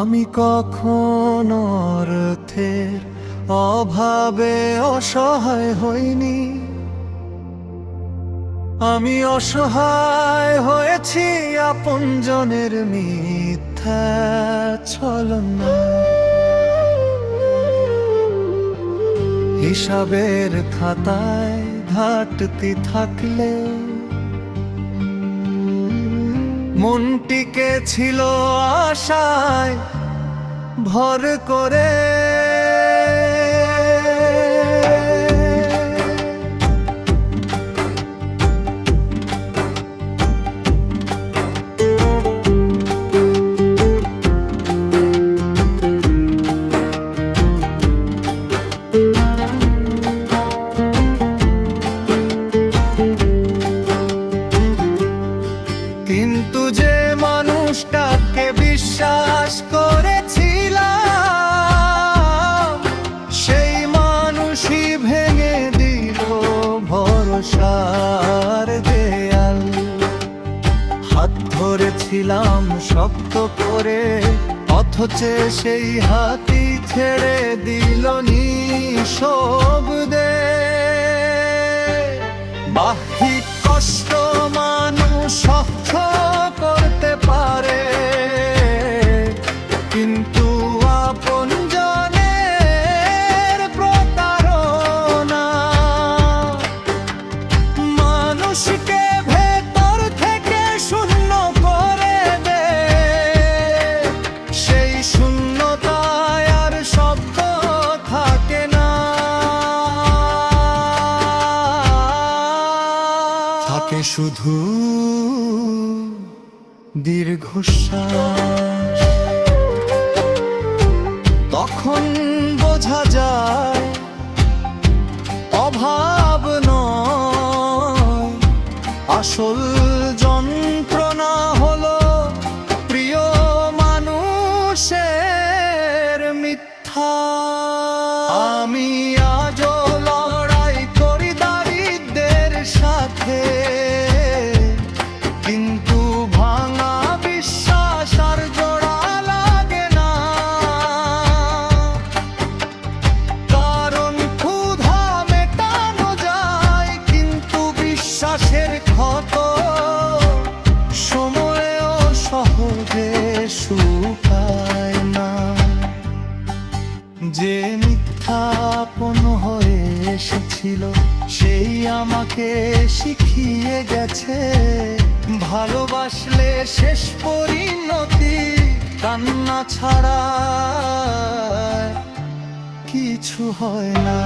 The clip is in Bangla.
আমি কখন অর্থের অভাবে অসহায় হইনি? আমি অসহায় হয়েছি আপনজনের মিথ্যা ছলনা। হিসাবের খাতায় ঘাটতি থাকলে মনটিকে ছিল আশায় ভর করে ধরেছিলাম শক্ত করে অথচ সেই হাতি ছেড়ে দিল নিঃশব্দে বাহিক শুধু দীর্ঘশ্বাস। তখন বোঝা যায় অভাব নয় আসল যে মিথ্যাপন হয়ে এসেছিল, সেই আমাকে শিখিয়ে গেছে। ভালোবাসলে শেষ পরিণতি, কান্না ছাড়া কিছু হয় না।